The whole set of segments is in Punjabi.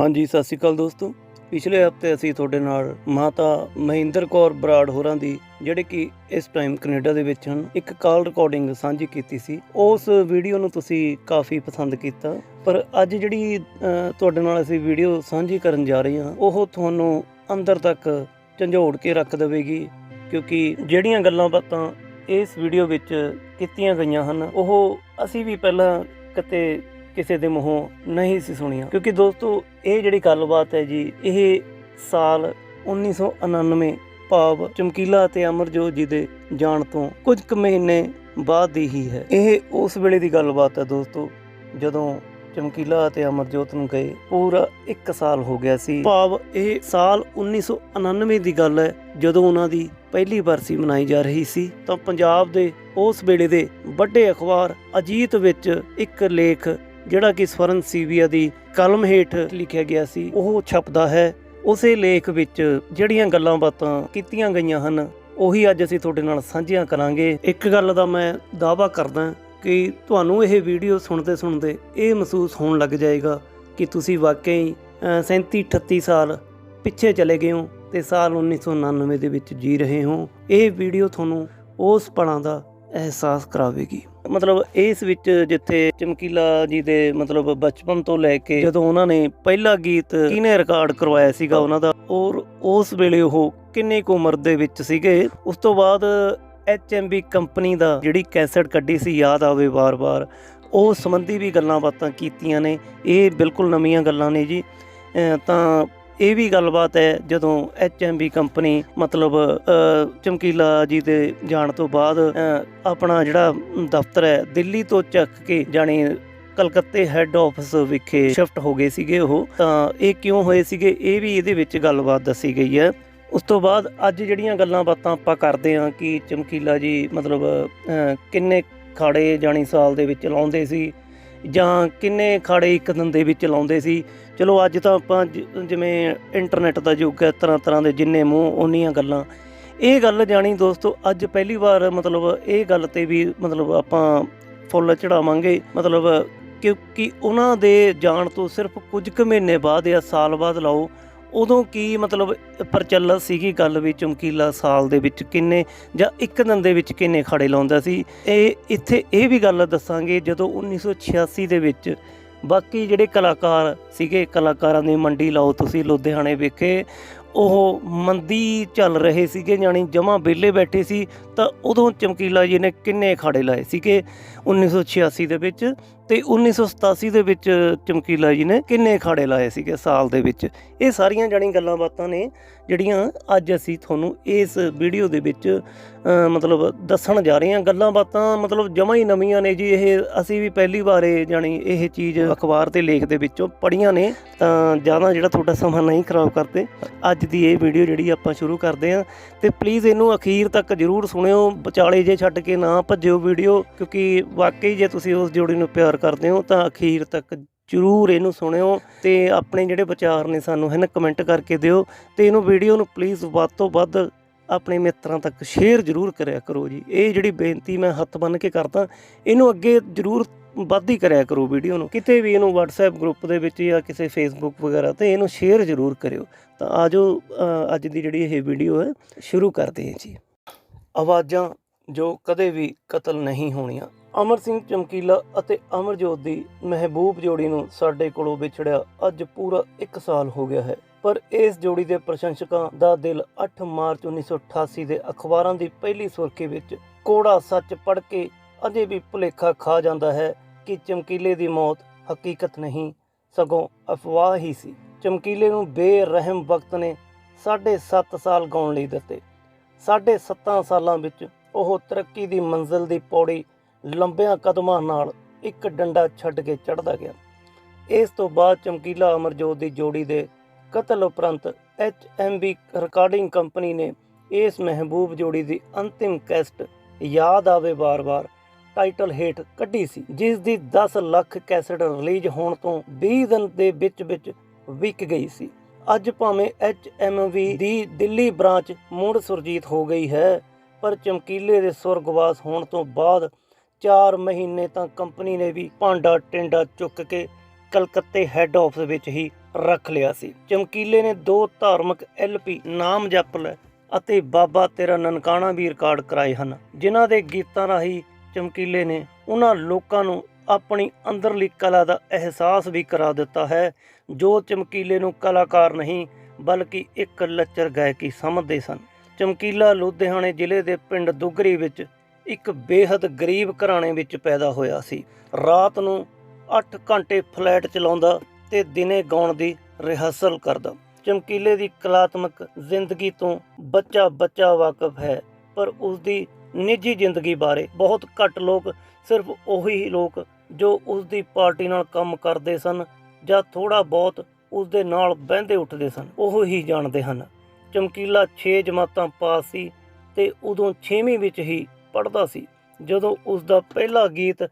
ਹਾਂਜੀ, ਸਤਿ ਸ਼੍ਰੀ ਅਕਾਲ ਦੋਸਤੋ। ਪਿਛਲੇ ਹਫ਼ਤੇ ਅਸੀਂ ਤੁਹਾਡੇ ਨਾਲ ਮਾਤਾ ਮਹਿੰਦਰ ਕੌਰ ਬਰਾੜ ਹੋਰਾਂ ਦੀ, ਜਿਹੜੇ ਕਿ ਇਸ ਟਾਈਮ ਕੈਨੇਡਾ ਦੇ ਵਿੱਚ ਹਨ, ਇੱਕ ਕਾਲ ਰਿਕਾਰਡਿੰਗ ਸਾਂਝੀ ਕੀਤੀ ਸੀ। ਉਸ ਵੀਡੀਓ ਨੂੰ ਤੁਸੀਂ ਕਾਫੀ ਪਸੰਦ ਕੀਤਾ, ਪਰ ਅੱਜ ਜਿਹੜੀ ਤੁਹਾਡੇ ਨਾਲ ਅਸੀਂ ਵੀਡੀਓ ਸਾਂਝੀ ਕਰਨ ਜਾ ਰਹੇ ਹਾਂ, ਉਹ ਤੁਹਾਨੂੰ ਅੰਦਰ ਤੱਕ ਝੰਜੋੜ ਕੇ ਰੱਖ ਦੇਵੇਗੀ, ਕਿਉਂਕਿ ਜਿਹੜੀਆਂ ਗੱਲਾਂ ਬਾਤਾਂ ਇਸ ਵੀਡੀਓ ਵਿੱਚ ਕੀਤੀਆਂ ਗਈਆਂ ਹਨ, ਉਹ ਅਸੀਂ ਵੀ ਪਹਿਲਾਂ ਕਿਤੇ ਕਿਸੇ ਦੇ ਮੂੰਹੋਂ ਨਹੀਂ ਸੀ ਸੁਣੀਆਂ। ਕਿਉਂਕਿ ਦੋਸਤੋ, ਇਹ ਜਿਹੜੀ ਗੱਲਬਾਤ ਹੈ ਜੀ, ਇਹ ਸਾਲ 1999 ਭਾਵ ਚਮਕੀਲਾ ਅਤੇ ਅਮਰਜੋਤ ਜੀ ਦੇ ਜਾਣ ਤੋਂ ਕੁਝ ਕੁ ਮਹੀਨੇ ਬਾਅਦ ਦੀ ਹੀ ਹੈ। ਇਹ ਉਸ ਵੇਲੇ ਦੀ ਗੱਲਬਾਤ ਹੈ ਦੋਸਤੋ, ਜਦੋਂ ਚਮਕੀਲਾ ਅਤੇ ਅਮਰਜੋਤ ਨੂੰ ਗਏ। ਪੂਰਾ 1 ਸਾਲ ਹੋ ਗਿਆ ਸੀ। ਭਾਵ ਇਹ ਸਾਲ 1999 ਦੀ ਗੱਲ ਹੈ, ਜਦੋਂ ਉਹਨਾਂ ਦੀ ਪਹਿਲੀ ਬਰਸੀ ਮਨਾਈ ਜਾ ਰਹੀ ਸੀ, ਤਾਂ ਪੰਜਾਬ ਦੇ ਉਸ ਵੇਲੇ ਦੇ ਵੱਡੇ ਅਖਬਾਰ ਅਜੀਤ ਵਿੱਚ ਇੱਕ ਲੇਖ ਜਿਹੜਾ ਕਿ ਸਵਰਨ ਸੀਵੀਆ ਦੀ ਕਲਮ ਹੇਠ ਲਿਖਿਆ ਗਿਆ ਸੀ, ਉਹ ਛਪਦਾ ਹੈ। ਉਸੇ ਲੇਖ ਵਿੱਚ ਜਿਹੜੀਆਂ ਗੱਲਾਂ ਬਾਤਾਂ ਕੀਤੀਆਂ ਗਈਆਂ ਹਨ, ਉਹੀ ਅੱਜ ਅਸੀਂ ਤੁਹਾਡੇ ਨਾਲ ਸਾਂਝੀਆਂ ਕਰਾਂਗੇ। ਇੱਕ ਗੱਲ ਦਾ ਮੈਂ ਦਾਅਵਾ ਕਰਦਾ ਕਿ ਤੁਹਾਨੂੰ ਇਹ ਵੀਡੀਓ ਸੁਣਦੇ ਸੁਣਦੇ ਇਹ ਮਹਿਸੂਸ ਹੋਣ ਲੱਗ ਜਾਏਗਾ ਕਿ ਤੁਸੀਂ ਵਾਕਈ 37 38 ਸਾਲ ਪਿੱਛੇ ਚਲੇ ਗਏ ਹੋ ਤੇ ਸਾਲ 1999 ਦੇ ਵਿੱਚ ਜੀ ਰਹੇ ਹੋ। ਇਹ ਵੀਡੀਓ ਤੁਹਾਨੂੰ ਉਸ ਪਲਾਂ ਦਾ ਅਹਿਸਾਸ ਕਰਾਵੇਗੀ। ਮਤਲਬ ਇਸ ਵਿੱਚ ਜਿੱਥੇ ਚਮਕੀਲਾ ਜੀ ਦੇ ਮਤਲਬ ਬਚਪਨ ਤੋਂ ਲੈ ਕੇ ਜਦੋਂ ਉਹਨਾਂ ਨੇ ਪਹਿਲਾ ਗੀਤ ਕਿਹਨੇ ਰਿਕਾਰਡ ਕਰਵਾਇਆ ਸੀਗਾ ਉਹਨਾਂ ਦਾ, ਔਰ ਉਸ ਵੇਲੇ ਉਹ ਕਿੰਨੇ ਕੁ ਉਮਰ ਦੇ ਵਿੱਚ ਸੀਗੇ, ਉਸ ਤੋਂ ਬਾਅਦ ਐਚਐਮਬੀ ਕੰਪਨੀ ਦਾ ਜਿਹੜੀ ਕੈਸਟ ਕੱਢੀ ਸੀ, ਯਾਦ ਆਵੇ ਵਾਰ-ਵਾਰ, ਉਹ ਸੰਬੰਧੀ ਵੀ ਗੱਲਾਂ ਬਾਤਾਂ ਕੀਤੀਆਂ ਨੇ, ਇਹ ਬਿਲਕੁਲ ਨਵੀਆਂ ਗੱਲਾਂ ਨੇ ਜੀ। ਤਾਂ ਇਹ ਵੀ ਗੱਲਬਾਤ ਹੈ ਜਦੋਂ ਐਚਐਮਬੀ ਕੰਪਨੀ ਮਤਲਬ ਚਮਕੀਲਾ ਜੀ ਦੇ ਜਾਣ ਤੋਂ ਬਾਅਦ ਆਪਣਾ ਜਿਹੜਾ ਦਫ਼ਤਰ ਹੈ ਦਿੱਲੀ ਤੋਂ ਚੱਕ ਕੇ ਜਾਣੀ ਕਲਕੱਤੇ ਹੈੱਡ ਆਫਿਸ ਵਿਖੇ ਸ਼ਿਫਟ ਹੋ ਗਏ ਸੀਗੇ ਉਹ, ਤਾਂ ਇਹ ਕਿਉਂ ਹੋਏ ਸੀਗੇ? ਇਹ ਵੀ ਇਹਦੇ ਵਿੱਚ ਗੱਲਬਾਤ ਦੱਸੀ ਗਈ ਹੈ। ਉਸ ਤੋਂ ਬਾਅਦ ਅੱਜ ਜਿਹੜੀਆਂ ਗੱਲਾਂ ਬਾਤਾਂ ਆਪਾਂ ਕਰਦੇ ਹਾਂ ਕਿ ਚਮਕੀਲਾ ਜੀ ਮਤਲਬ ਕਿੰਨੇ ਖਾੜੇ ਜਾਣੀ ਸਾਲ ਦੇ ਵਿੱਚ ਲਾਉਂਦੇ ਸੀ ਜਾਂ ਕਿੰਨੇ ਖਾੜੇ ਇੱਕ ਦਿਨ ਦੇ ਵਿੱਚ ਲਾਉਂਦੇ ਸੀ। ਚਲੋ ਅੱਜ ਤਾਂ ਆਪਾਂ ਜ- ਜਿਵੇਂ ਇੰਟਰਨੈਟ ਦਾ ਯੁੱਗ ਹੈ, ਤਰ੍ਹਾਂ ਤਰ੍ਹਾਂ ਦੇ ਜਿੰਨੇ ਮੂੰਹ, ਓਨੀਆਂ ਗੱਲਾਂ। ਇਹ ਗੱਲ ਜਾਣੀ ਦੋਸਤੋ, ਅੱਜ ਪਹਿਲੀ ਵਾਰ ਮਤਲਬ ਇਹ ਗੱਲ ਤੇ ਵੀ ਮਤਲਬ ਆਪਾਂ ਫੁੱਲ ਚੜਾਵਾਂਗੇ। ਮਤਲਬ ਕਿਉਂਕਿ ਉਹਨਾਂ ਦੇ ਜਾਣ ਤੋਂ ਸਿਰਫ ਕੁਝ ਕੁ ਮਹੀਨੇ ਬਾਅਦ ਜਾਂ ਸਾਲ ਬਾਅਦ ਲਾਓ ਉਦੋਂ ਕੀ ਮਤਲਬ ਪ੍ਰਚਲਿਤ ਸੀਗੀ ਗੱਲ ਵੀ ਚਮਕੀਲਾ ਸਾਲ ਦੇ ਵਿੱਚ ਕਿੰਨੇ ਜਾਂ ਇੱਕ ਦਿਨ ਦੇ ਵਿੱਚ ਕਿੰਨੇ ਖੜੇ ਲਾਉਂਦਾ ਸੀ? ਇਹ ਇੱਥੇ ਇਹ ਵੀ ਗੱਲ ਦੱਸਾਂਗੇ ਜਦੋਂ 1986 ਦੇ ਵਿੱਚ ਬਾਕੀ ਜਿਹੜੇ ਕਲਾਕਾਰ ਸੀਗੇ, ਕਲਾਕਾਰਾਂ ਦੀ ਮੰਡੀ ਲਾਓ ਤੁਸੀਂ ਲੁਧਿਆਣੇ ਵਿਖੇ, ਉਹ ਮੰਦੀ ਚੱਲ ਰਹੇ ਸੀਗੇ ਜਾਣੀ ਜਮਾ ਵਿਹਲੇ ਬੈਠੇ ਸੀ ਤਾਂ ਉਦੋਂ ਚਮਕੀਲਾ ਜੀ ਨੇ ਕਿੰਨੇ ਖਾੜੇ ਲਾਏ ਸੀਗੇ 1986 ਦੇ ਵਿੱਚ? ਤੇ 1987 ਦੇ ਵਿੱਚ ਚਮਕੀਲਾ ਜੀ ਨੇ ਕਿੰਨੇ ਅਖਾੜੇ ਲਾਏ ਸੀਗੇ ਸਾਲ ਦੇ ਵਿੱਚ? ਇਹ ਸਾਰੀਆਂ ਜਾਣੀ ਗੱਲਾਂ ਬਾਤਾਂ ਨੇ ਜਿਹੜੀਆਂ ਅੱਜ ਅਸੀਂ ਤੁਹਾਨੂੰ ਇਸ ਵੀਡੀਓ ਦੇ ਵਿੱਚ ਮਤਲਬ ਦੱਸਣ ਜਾ ਰਹੇ ਹਾਂ। ਗੱਲਾਂ ਬਾਤਾਂ ਮਤਲਬ ਜਮਾਂ ਹੀ ਨਵੀਆਂ ਨੇ ਜੀ, ਇਹ ਅਸੀਂ ਵੀ ਪਹਿਲੀ ਵਾਰ ਇਹ ਜਾਣੀ ਇਹ ਚੀਜ਼ ਅਖਬਾਰ ਤੇ ਲੇਖ ਦੇ ਵਿੱਚੋਂ ਪੜ੍ਹੀਆਂ ਨੇ। ਤਾਂ ਜ਼ਿਆਦਾ ਜਿਹੜਾ ਤੁਹਾਡਾ ਸਮਾਂ ਨਹੀਂ ਖਰਾਬ ਕਰਦੇ, ਅੱਜ ਦੀ ਇਹ ਵੀਡੀਓ ਜਿਹੜੀ ਆਪਾਂ ਸ਼ੁਰੂ ਕਰਦੇ ਹਾਂ। ਤੇ ਪਲੀਜ਼ ਇਹਨੂੰ ਅਖੀਰ ਤੱਕ ਜਰੂਰ ਸੁਣਿਓ, ਵਿਚਾਲੇ ਜੇ ਛੱਡ ਕੇ ਨਾ ਭੱਜਿਓ ਵੀਡੀਓ, ਕਿਉਂਕਿ ਵਾਕਈ ਜੇ ਤੁਸੀਂ ਉਸ ਜੋੜੀ ਨੂੰ ਪਿਆਰ ਕਰਦੇ ਹੋ ਤਾਂ ਅਖੀਰ ਤੱਕ ਜਰੂਰ ਇਹਨੂੰ ਸੁਣਿਓ ਤੇ ਆਪਣੇ ਜਿਹੜੇ ਵਿਚਾਰ ਨੇ ਸਾਨੂੰ ਹਨ ਕਮੈਂਟ ਕਰਕੇ ਦਿਓ ਤੇ ਇਹਨੂੰ ਵੀਡੀਓ ਨੂੰ ਪਲੀਜ਼ ਵੱਧ ਤੋਂ ਵੱਧ ਆਪਣੇ ਮਿੱਤਰਾਂ ਤੱਕ ਸ਼ੇਅਰ ਜਰੂਰ ਕਰਿਆ ਕਰੋ ਜੀ। ਇਹ ਜਿਹੜੀ ਬੇਨਤੀ ਮੈਂ ਹੱਥ ਬੰਨ ਕੇ ਕਰਦਾ ਇਹਨੂੰ ਅੱਗੇ ਜਰੂਰ ਵੱਧ ਹੀ ਕਰਿਆ ਕਰੋ ਵੀਡੀਓ ਨੂੰ। ਕਿਤੇ ਵੀ ਇਹਨੂੰ WhatsApp ਗਰੁੱਪ ਦੇ ਵਿੱਚ ਜਾਂ ਕਿਸੇ Facebook ਵਗੈਰਾ ਤੇ ਇਹਨੂੰ ਸ਼ੇਅਰ ਜਰੂਰ ਕਰਿਓ। ਤਾਂ ਆਜੋ ਅ, ਅੱਜ ਦੀ ਜਿਹੜੀ ਇਹ ਵੀਡੀਓ ਹੈ ਸ਼ੁਰੂ ਕਰਦੇ ਹਾਂ ਜੀ। ਆਵਾਜ਼ਾਂ ਜੋ ਕਦੇ ਵੀ ਕਤਲ ਨਹੀਂ ਹੋਣੀਆਂ। ਅਮਰ ਸਿੰਘ ਚਮਕੀਲਾ ਅਤੇ ਅਮਰਜੋਤ ਦੀ ਮਹਿਬੂਬ ਜੋੜੀ ਨੂੰ ਸਾਡੇ ਕੋਲੋਂ ਵਿਛੜਿਆ ਅੱਜ ਪੂਰਾ 1 ਸਾਲ ਹੋ ਗਿਆ ਹੈ। ਪਰ ਇਸ ਜੋੜੀ ਦੇ ਪ੍ਰਸ਼ੰਸਕਾਂ ਦਾ ਦਿਲ 8 ਮਾਰਚ 1988 ਦੇ ਅਖਬਾਰਾਂ ਦੀ ਪਹਿਲੀ ਸੁਰਖੀ ਵਿੱਚ ਕੋੜਾ ਸੱਚ ਪੜ੍ਹ ਕੇ ਅਜੇ ਵੀ ਭੁਲੇਖਾ ਖਾ ਜਾਂਦਾ ਹੈ ਕਿ ਚਮਕੀਲੇ ਦੀ ਮੌਤ ਹਕੀਕਤ ਨਹੀਂ, ਸਗੋਂ ਅਫਵਾਹ ਹੀ ਸੀ। ਚਮਕੀਲੇ ਨੂੰ ਬੇਰਹਿਮ ਵਕਤ ਨੇ ਸਾਢੇ 7 ਸਾਲ ਗਾਉਣ ਲਈ ਦਿੱਤੇ। ਸਾਢੇ 7 ਸਾਲਾਂ ਵਿੱਚ ਉਹ ਤਰੱਕੀ ਦੀ ਮੰਜ਼ਿਲ ਦੀ ਪੌੜੀ ਲੰਬਿਆਂ ਕਦਮਾਂ ਨਾਲ ਇੱਕ ਡੰਡਾ ਛੱਡ ਕੇ ਚੜਦਾ ਗਿਆ। ਇਸ ਤੋਂ ਬਾਅਦ ਚਮਕੀਲਾ ਅਮਰਜੋਤ ਦੀ ਜੋੜੀ ਦੇ ਕਤਲ ਉਪਰੰਤ ਐਚਐਮਬੀ ਰਿਕਾਰਡਿੰਗ ਕੰਪਨੀ ਨੇ ਇਸ ਮਹਿਬੂਬ ਜੋੜੀ ਦੀ ਅੰਤਿਮ ਕੈਸਟ ਯਾਦ ਆਵੇ ਵਾਰ-ਵਾਰ ਟਾਈਟਲ ਹੇਠ ਕੱਢੀ ਸੀ, ਜਿਸ ਦੀ 10 ਲੱਖ ਕੈਸਟ ਰਿਲੀਜ਼ ਹੋਣ ਤੋਂ 20 ਦਿਨ ਦੇ ਵਿੱਚ ਵਿੱਚ ਵਿਕ ਗਈ ਸੀ। ਅੱਜ ਭਾਵੇਂ ਐਚਐਮਵੀ ਦੀ ਦਿੱਲੀ ਬ੍ਰਾਂਚ ਮੁੜ ਸੁਰਜੀਤ ਹੋ ਗਈ ਹੈ, ਪਰ ਚਮਕੀਲੇ ਦੇ ਸੁਰਗਵਾਸ ਹੋਣ ਤੋਂ ਬਾਅਦ 4 ਮਹੀਨੇ ਤਾਂ ਕੰਪਨੀ ਨੇ ਵੀ ਭਾਂਡਾ ਟਿੰਡਾ ਚੁੱਕ ਕੇ ਕਲਕੱਤੇ ਹੈੱਡ ਆਫਿਸ ਵਿੱਚ ਹੀ ਰੱਖ ਲਿਆ ਸੀ। ਚਮਕੀਲੇ ਨੇ ਦੋ ਧਾਰਮਿਕ ਐਲਪੀ ਨਾਮ ਜਪ ਲੈ ਅਤੇ ਬਾਬਾ ਤੇਰਾ ਨਨਕਾਣਾ ਵੀ ਰਿਕਾਰਡ ਕਰਾਏ ਹਨ, ਜਿਨ੍ਹਾਂ ਦੇ ਗੀਤਾਂ ਰਾਹੀਂ ਚਮਕੀਲੇ ਨੇ ਉਹਨਾਂ ਲੋਕਾਂ ਨੂੰ ਆਪਣੀ ਅੰਦਰਲੀ ਕਲਾ ਦਾ ਅਹਿਸਾਸ ਵੀ ਕਰਾ ਦਿੱਤਾ ਹੈ, ਜੋ ਚਮਕੀਲੇ ਨੂੰ ਕਲਾਕਾਰ ਨਹੀਂ, ਬਲਕਿ ਇੱਕ ਲੱਚਰ ਗਾਇਕੀ ਸਮਝਦੇ ਸਨ। ਚਮਕੀਲਾ ਲੁਧਿਆਣੇ ਜ਼ਿਲ੍ਹੇ ਦੇ ਪਿੰਡ ਦੁਗਰੀ ਵਿੱਚ ਇੱਕ ਬੇਹੱਦ ਗਰੀਬ ਘਰਾਣੇ ਵਿੱਚ ਪੈਦਾ ਹੋਇਆ ਸੀ। ਰਾਤ ਨੂੰ 8 ਘੰਟੇ ਫਲੈਟ ਚਲਾਉਂਦਾ ਤੇ ਦਿਨੇ ਗਾਉਣ ਦੀ ਰਿਹਰਸਲ ਕਰਦਾ। ਚਮਕੀਲੇ ਦੀ ਕਲਾਤਮਕ ਜ਼ਿੰਦਗੀ ਤੋਂ ਬੱਚਾ ਬੱਚਾ ਵਾਕਿਫ ਹੈ, ਪਰ ਉਸ ਦੀ ਨਿੱਜੀ ਜ਼ਿੰਦਗੀ ਬਾਰੇ ਬਹੁਤ ਘੱਟ ਲੋਕ ਸਿਰਫ ਉਹੀ ਲੋਕ ਜੋ ਉਸ ਦੀ ਪਾਰਟੀ ਨਾਲ ਕੰਮ ਕਰਦੇ ਸਨ ਜਾਂ ਥੋੜਾ ਬਹੁਤ ਉਸ ਦੇ ਨਾਲ ਬਹਿੰਦੇ ਉੱਠਦੇ ਸਨ, ਉਹ ਹੀ ਜਾਣਦੇ ਹਨ। ਚਮਕੀਲਾ 6 ਜਮਾਤਾਂ ਪਾਸ ਸੀ ਤੇ ਉਦੋਂ 6ਵੀਂ ਵਿੱਚ ਹੀ ਪੜ੍ਹਦਾ ਸੀ। ਜਦੋਂ ਉਸ ਦਾ ਪਹਿਲਾ ਗੀਤ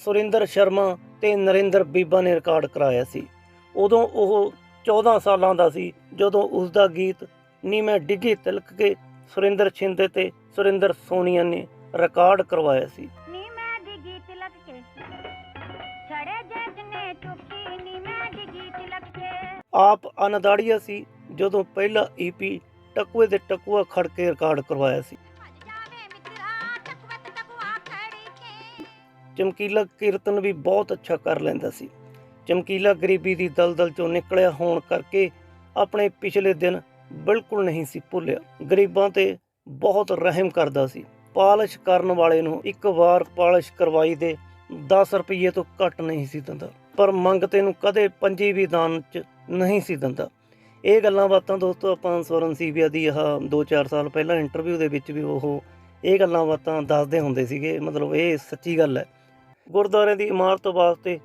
ਸੁਰਿੰਦਰ ਸ਼ਰਮਾ ਤੇ ਨਰਿੰਦਰ ਬੀਬਾ ਨੇ ਰਿਕਾਰਡ ਕਰਾਇਆ ਸੀ ਉਦੋਂ ਉਹ 14 ਸਾਲਾਂ ਦਾ ਸੀ। ਜਦੋਂ ਉਸ ਦਾ ਗੀਤ ਨੀ ਮੈਂ ਡਿੱਗੀ ਤਿਲਕ ਕੇ ਸੁਰਿੰਦਰ ਛਿੰਦੇ ਤੇ ਸੁਰਿੰਦਰ ਸੋਨੀਆ ਨੇ ਰਿਕਾਰਡ ਕਰਵਾਇਆ ਸੀ। ਨੀ ਮੈਂ ਡਿੱਗੀ ਤਿਲਕ ਕੇ ਛੜੇ ਜੱਜ ਨੇ ਚੁੱਕੀ ਨੀ ਮੈਂ ਡਿੱਗੀ ਤਿਲਕ ਕੇ। ਆਪ ਅਨਦਾੜੀਆ ਸੀ ਜਦੋਂ ਪਹਿਲਾ ਈਪੀ ਟਕੂਏ ਦੇ ਟਕੂਆ ਖੜ ਕੇ ਰਿਕਾਰਡ ਕਰਵਾਇਆ ਸੀ। ਚਮਕੀਲਾ ਕੀਰਤਨ ਵੀ ਬਹੁਤ ਅੱਛਾ ਕਰ ਲੈਂਦਾ ਸੀ। ਚਮਕੀਲਾ ਗਰੀਬੀ ਦੀ ਦਲਦਲ ਚੋਂ ਨਿਕਲਿਆ ਹੋਣ ਕਰਕੇ ਆਪਣੇ ਪਿਛਲੇ ਦਿਨ ਬਿਲਕੁਲ ਨਹੀਂ ਸੀ ਭੁੱਲਿਆ। ਗਰੀਬਾਂ ਤੇ ਬਹੁਤ ਰਹਿਮ ਕਰਦਾ ਸੀ। ਪਾਲਿਸ਼ ਕਰਨ ਵਾਲੇ ਨੂੰ ਇੱਕ ਵਾਰ ਪਾਲਿਸ਼ ਕਰਵਾਈ ਦੇ 10 ਰੁਪਏ ਤੋਂ ਘੱਟ ਨਹੀਂ ਸੀ ਦਿੰਦਾ। ਪਰ ਮੰਗਤੇ ਨੂੰ ਕਦੇ ਪੰਜੀ ਵੀ ਦਾਨ ਚ ਨਹੀਂ ਸੀ ਦਿੰਦਾ। ਇਹ ਗੱਲਾਂ ਬਾਤਾਂ ਦੋਸਤੋ ਆਪਾਂ ਸਵਰਨ ਸੀਬੀਆ ਦੀ ਆਹ 2-4 ਸਾਲ ਪਹਿਲਾਂ ਇੰਟਰਵਿਊ ਦੇ ਵਿੱਚ ਵੀ ਉਹ ਇਹ ਗੱਲਾਂ ਬਾਤਾਂ ਦੱਸਦੇ ਹੁੰਦੇ ਸੀਗੇ। ਮਤਲਬ ਇਹ ਸੱਚੀ ਗੱਲ ਹੈ। ਗੁਰਦੁਆਰੇ ਦੀ ਇਮਾਰਤ ਵਾਸਤੇ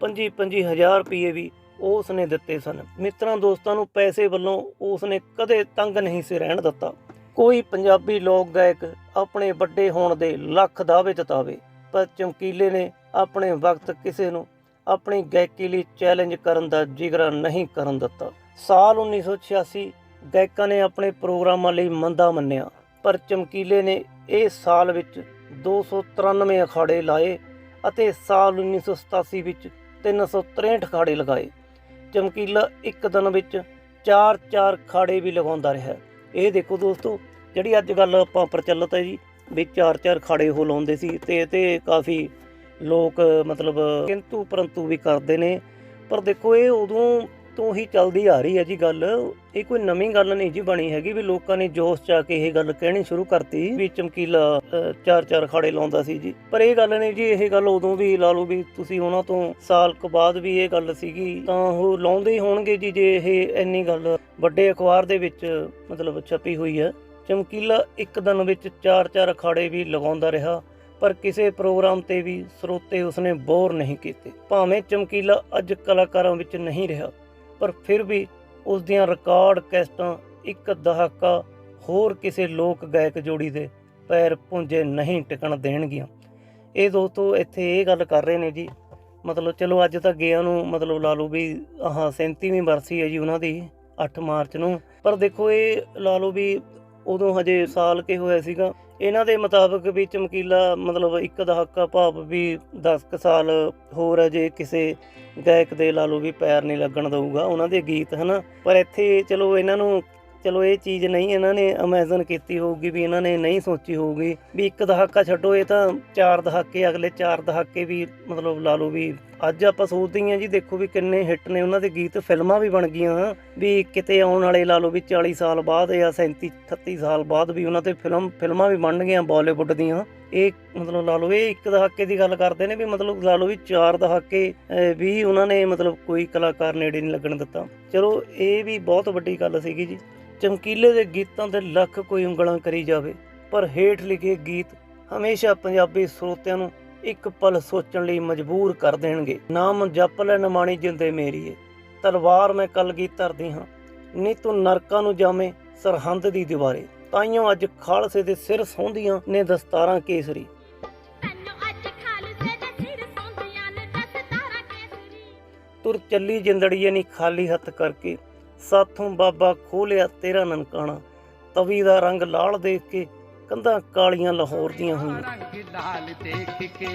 25 ਹਜ਼ਾਰ ਰੁਪਏ ਵੀ ਉਸ ਨੇ ਦਿੱਤੇ ਸਨ। ਮਿੱਤਰਾਂ ਦੋਸਤਾਂ ਨੂੰ ਪੈਸੇ ਵੱਲੋਂ ਉਸ ਨੇ ਕਦੇ ਤੰਗ ਨਹੀਂ ਸੀ ਰਹਿਣ ਦਿੱਤਾ। ਕੋਈ ਪੰਜਾਬੀ ਲੋਕ ਗਾਇਕ ਆਪਣੇ ਵੱਡੇ ਹੋਣ ਦੇ ਲੱਖ ਦਾਅਵੇ ਜਤਾਵੇ ਪਰ ਚਮਕੀਲੇ ਨੇ ਆਪਣੇ ਵਕਤ ਕਿਸੇ ਨੂੰ ਆਪਣੀ ਗਾਇਕੀ ਲਈ ਚੈਲੰਜ ਕਰਨ ਦਾ ਜਿਗਰਾ ਨਹੀਂ ਕਰਨ ਦਿੱਤਾ। ਸਾਲ 1986 ਗਾਇਕਾਂ ਨੇ ਆਪਣੇ ਪ੍ਰੋਗਰਾਮਾਂ ਲਈ ਮੰਦਾ ਮੰਨਿਆ, ਪਰ ਚਮਕੀਲੇ ਨੇ ਇਹ ਸਾਲ ਵਿੱਚ 293 ਅਖਾੜੇ ਲਾਏ ਅਤੇ ਸਾਲ 1987 ਵਿੱਚ 363 ਅਖਾੜੇ ਲਗਾਏ। ਚਮਕੀਲਾ ਇੱਕ ਦਿਨ ਵਿੱਚ 4-4 ਖਾੜੇ ਵੀ ਲਗਾਉਂਦਾ ਰਿਹਾ। ਇਹ ਦੇਖੋ ਦੋਸਤੋ, ਜਿਹੜੀ ਅੱਜ ਗੱਲ ਆਪਾਂ ਪ੍ਰਚਲਿਤ ਹੈ ਜੀ, ਵੀ 4-4 ਖਾੜੇ ਉਹ ਲਾਉਂਦੇ ਸੀ ਤੇ ਇਹ ਤੇ ਕਾਫੀ ਲੋਕ ਮਤਲਬ ਕਿੰਤੂ ਪਰੰਤੂ ਵੀ ਕਰਦੇ ਨੇ। ਪਰ ਦੇਖੋ ਇਹ ਉਦੋਂ ਤੋਂ ਹੀ ਚੱਲਦੀ ਆ ਰਹੀ ਹੈ ਜੀ ਗੱਲ। ਇਹ ਕੋਈ ਨਵੀਂ ਗੱਲ ਨਹੀਂ ਜੀ ਬਣੀ ਹੈਗੀ ਵੀ ਲੋਕਾਂ ਨੇ ਜੋਸ਼ ਚ ਆ ਕੇ ਇਹ ਗੱਲ ਕਹਿਣੀ ਸ਼ੁਰੂ ਕਰਤੀ ਵੀ ਚਮਕੀਲਾ ਚਾਰ ਚਾਰ ਖਾੜੇ ਲਾਉਂਦਾ ਸੀ ਜੀ। ਪਰ ਇਹ ਗੱਲ ਨਹੀਂ ਜੀ, ਇਹ ਗੱਲ ਉਦੋਂ ਵੀ ਲਾ ਲਓ ਵੀ ਤੁਸੀਂ ਉਹਨਾਂ ਤੋਂ ਸਾਲ ਕੁ ਬਾਅਦ ਵੀ ਇਹ ਗੱਲ ਸੀਗੀ, ਤਾਂ ਉਹ ਲਾਉਂਦੇ ਹੀ ਹੋਣਗੇ ਜੀ ਜੇ ਇਹ ਇੰਨੀ ਗੱਲ ਵੱਡੇ ਅਖਬਾਰ ਦੇ ਵਿੱਚ ਮਤਲਬ ਛਪੀ ਹੋਈ ਹੈ। ਚਮਕੀਲਾ ਇੱਕ ਦਿਨ ਵਿੱਚ ਚਾਰ ਚਾਰ ਅਖਾੜੇ ਵੀ ਲਗਾਉਂਦਾ ਰਿਹਾ, ਪਰ ਕਿਸੇ ਪ੍ਰੋਗਰਾਮ ਤੇ ਵੀ ਸਰੋਤੇ ਉਸਨੇ ਬੋਰ ਨਹੀਂ ਕੀਤੇ। ਭਾਵੇਂ ਚਮਕੀਲਾ ਅੱਜ ਕਲਾਕਾਰਾਂ ਵਿੱਚ ਨਹੀਂ ਰਿਹਾ ਪਰ ਫਿਰ ਵੀ ਉਸ ਦੀਆਂ ਰਿਕਾਰਡ ਕੈਸਟਾਂ ਇੱਕ ਦਹਾਕਾ ਹੋਰ ਕਿਸੇ ਲੋਕ ਗਾਇਕ ਜੋੜੀ ਦੇ ਪੈਰ ਪੁੰਜੇ ਨਹੀਂ ਟਿਕਣ ਦੇਣਗੀਆਂ। ਇਹ ਦੋਸਤੋ ਇੱਥੇ ਇਹ ਗੱਲ ਕਰ ਰਹੇ ਨੇ ਜੀ, ਮਤਲਬ ਚਲੋ ਅੱਜ ਤਾਂ ਗਿਆ ਨੂੰ ਮਤਲਬ ਲਾ ਲਓ ਵੀ ਹਾਂ 37ਵੀਂ ਵਰਸੀ ਹੈ ਜੀ ਉਹਨਾਂ ਦੀ 8 ਮਾਰਚ ਨੂੰ। ਪਰ ਦੇਖੋ ਇਹ ਲਾ ਲਓ ਵੀ ਉਦੋਂ ਹਜੇ ਸਾਲ ਕੇ ਹੋਇਆ ਸੀਗਾ ਇਹਨਾਂ ਦੇ ਮੁਤਾਬਕ ਵੀ ਚਮਕੀਲਾ ਮਤਲਬ ਇੱਕ ਦਹਾਕਾ ਭਾਵ ਵੀ 10 ਕੁ ਸਾਲ ਹੋਰ ਅਜੇ ਕਿਸੇ ਗਾਇਕ ਦੇ ਲਾ ਲਓ ਵੀ ਪੈਰ ਨਹੀਂ ਲੱਗਣ ਦਊਗਾ, ਉਹਨਾਂ ਦੇ ਗੀਤ ਹਨਾ। ਪਰ ਇੱਥੇ ਚਲੋ ਇਹਨਾਂ ਨੂੰ ਚਲੋ ਇਹ ਚੀਜ਼ ਨਹੀਂ ਇਹਨਾਂ ਨੇ ਇਮੇਜਿਨ ਕੀਤੀ ਹੋਊਗੀ ਵੀ ਇਹਨਾਂ ਨੇ ਨਹੀਂ ਸੋਚੀ ਹੋਊਗੀ, ਵੀ ਇੱਕ ਦਹਾਕਾ ਛੱਡੋ ਇਹ ਤਾਂ ਚਾਰ ਦਹਾਕੇ, ਅਗਲੇ ਚਾਰ ਦਹਾਕੇ ਵੀ ਮਤਲਬ ਲਾ ਲਓ ਵੀ ਅੱਜ ਆਪਾਂ ਸੋਚਦੇ ਹਾਂ ਜੀ, ਦੇਖੋ ਵੀ ਕਿੰਨੇ ਹਿੱਟ ਨੇ ਉਹਨਾਂ ਦੇ ਗੀਤ, ਫਿਲਮਾਂ ਵੀ ਬਣ ਗਈਆਂ, ਵੀ ਕਿਤੇ ਆਉਣ ਵਾਲੇ ਲਾ ਲਓ ਵੀ 40 ਸਾਲ ਬਾਅਦ ਜਾਂ 37 38 ਸਾਲ ਬਾਅਦ ਵੀ ਉਹਨਾਂ ਤੇ ਫਿਲਮ, ਫਿਲਮਾਂ ਵੀ ਬਣਨਗੀਆਂ ਬਾਲੀਵੁੱਡ ਦੀਆਂ। ਇਹ ਮਤਲਬ ਲਾ ਲਓ ਇਹ ਇੱਕ ਦਹਾਕੇ ਦੀ ਗੱਲ ਕਰਦੇ ਨੇ ਵੀ ਮਤਲਬ ਲਾ ਲਓ ਵੀ ਚਾਰ ਦਹਾਕੇ ਵੀ ਉਹਨਾਂ ਨੇ ਮਤਲਬ ਕੋਈ ਕਲਾਕਾਰ ਨੇੜੇ ਨਹੀਂ ਲੱਗਣ ਦਿੱਤਾ। ਚਲੋ ਇਹ ਵੀ ਬਹੁਤ ਵੱਡੀ ਗੱਲ ਸੀਗੀ ਜੀ। ਚਮਕੀਲੇ ਦੇ ਗੀਤਾਂ ਤੇ ਲੱਖ ਕੋਈ ਉਂਗਲਾਂ ਕਰੀ ਜਾਵੇ ਪਰ ਹੇਠ ਲਿਖੇ ਗੀਤ ਹਮੇਸ਼ਾ ਪੰਜਾਬੀ ਸਰੋਤਿਆਂ ਨੂੰ ਇੱਕ ਪਲ ਸੋਚਣ ਲਈ ਮਜਬੂਰ ਕਰ ਦੇਣਗੇ। ਨਾਮ ਜਪ ਲੈ ਨਮਾਣੀ ਜਿੰਦੇ ਮੇਰੀਏ ਤਲਵਾਰ ਮੈਂ ਕਲਗੀ ਧਰਦੀ ਹਾਂ ਨੀ ਤੂੰ ਨਰਕਾਂ ਨੂੰ ਜਾਵੇਂ ਸਰਹੰਦ ਦੀ ਦੀਵਾਰੇ। ਤਾਈਓ ਅੱਜ ਖਾਲਸੇ ਦੇ ਸਿਰ ਸੌਂਦੀਆਂ ਨੇ ਦਸਤਾਰਾਂ ਕੇਸਰੀ। ਤੁਰ ਚੱਲੀ ਜਿੰਦੜੀਏ ਨੀ ਖਾਲੀ ਹੱਥ ਕਰਕੇ ਸਾਥੋਂ ਬਾਬਾ ਖੋਲਿਆ ਤੇਰਾ ਨਨਕਾਣਾ ਤਵੀ ਦਾ ਰੰਗ ਲਾਲ ਦੇਖ ਕੇ ਕੰਧਾਂ ਕਾਲੀਆਂ ਲਾਹੌਰ ਦੀਆਂ ਹੋਈਆਂ। ਰੰਗ ਲਾਲ ਦੇਖ ਕੇ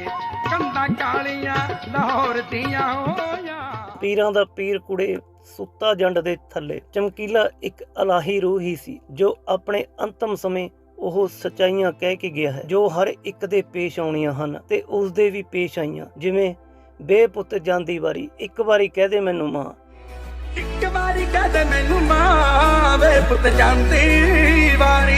ਕੰਧਾਂ ਕਾਲੀਆਂ ਲਾਹੌਰ ਦੀਆਂ ਹੋਈਆਂ। ਪੀਰਾਂ ਦਾ ਪੀਰ ਕੁੜੇ ਸੁੱਤਾ ਜੰਡ ਦੇ ਥੱਲੇ ਚਮਕੀਲਾ ਇੱਕ ਅਲਾਹੀ ਰੂਹ ਹੀ ਸੀ ਜੋ ਆਪਣੇ ਅੰਤਮ ਸਮੇਂ ਉਹ ਸਚਾਈਆਂ ਕਹਿ ਕੇ ਗਿਆ ਹੈ ਜੋ ਹਰ ਇੱਕ ਦੇ ਪੇਸ਼ ਆਉਣੀਆਂ ਹਨ ਤੇ ਉਸ ਦੇ ਵੀ ਪੇਸ਼ ਆਈਆਂ ਜਿਵੇਂ ਬੇਪੁੱਤ ਜਾਂਦੀ ਵਾਰੀ ਇੱਕ ਵਾਰੀ ਕਹਿ ਦੇ ਮੈਨੂੰ ਮਾਂ ਵਾਰੀ ਕਹਦੇ ਮੈਨੂੰ ਮਾਂ ਵੇ ਪੁੱਤ ਜਾਂਦੀ ਵਾਰੀ।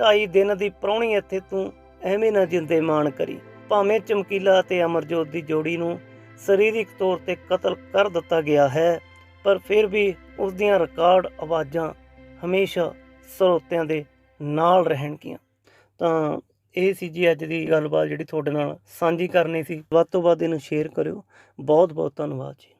ਢਾਈ ਦਿਨ ਦੀ ਪ੍ਰਾਹੁਣੀ ਇੱਥੇ ਤੂੰ ਐਵੇਂ ਨਾ ਜਿੰਦੇ ਮਾਣ ਕਰੀ। ਭਾਵੇਂ ਚਮਕੀਲਾ ਅਤੇ ਅਮਰਜੋਤ ਦੀ ਜੋੜੀ ਨੂੰ ਸਰੀਰਕ ਤੌਰ ਤੇ ਕਤਲ ਕਰ ਦਿੱਤਾ ਗਿਆ ਹੈ, ਪਰ ਫਿਰ ਵੀ ਉਸ ਦੀਆਂ ਰਿਕਾਰਡ ਆਵਾਜ਼ਾਂ ਹਮੇਸ਼ਾ ਸਰੋਤਿਆਂ ਦੇ ਨਾਲ ਰਹਿਣਗੀਆਂ। ਤਾਂ ਇਹ ਸੀ ਜੀ ਅੱਜ ਦੀ ਗੱਲਬਾਤ ਜਿਹੜੀ ਤੁਹਾਡੇ ਨਾਲ ਸਾਂਝੀ ਕਰਨੀ ਸੀ। ਵੱਧ ਤੋਂ ਵੱਧ ਇਹਨੂੰ ਸ਼ੇਅਰ ਕਰਿਓ। ਬਹੁਤ ਬਹੁਤ ਧੰਨਵਾਦ ਜੀ।